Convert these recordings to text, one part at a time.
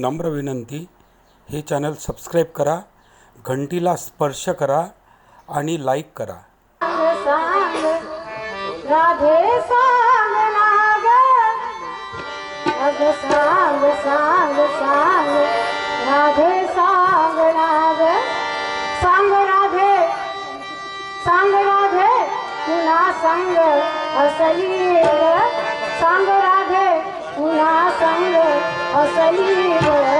नम्र विनंती हे चॅनल सबस्क्राईब करा घंटीला स्पर्श करा आणि लाईक करा. सांग राधे सांग नाग सांग राधे सांग राधे सांग असली असली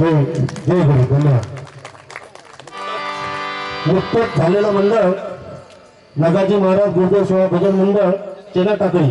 जय जय गुरु धन्यवाद नुकतंच झालेलं मंडळ नागाजी महाराज गुरुदेव सेवा भजन मंडळ चेना टाकळी.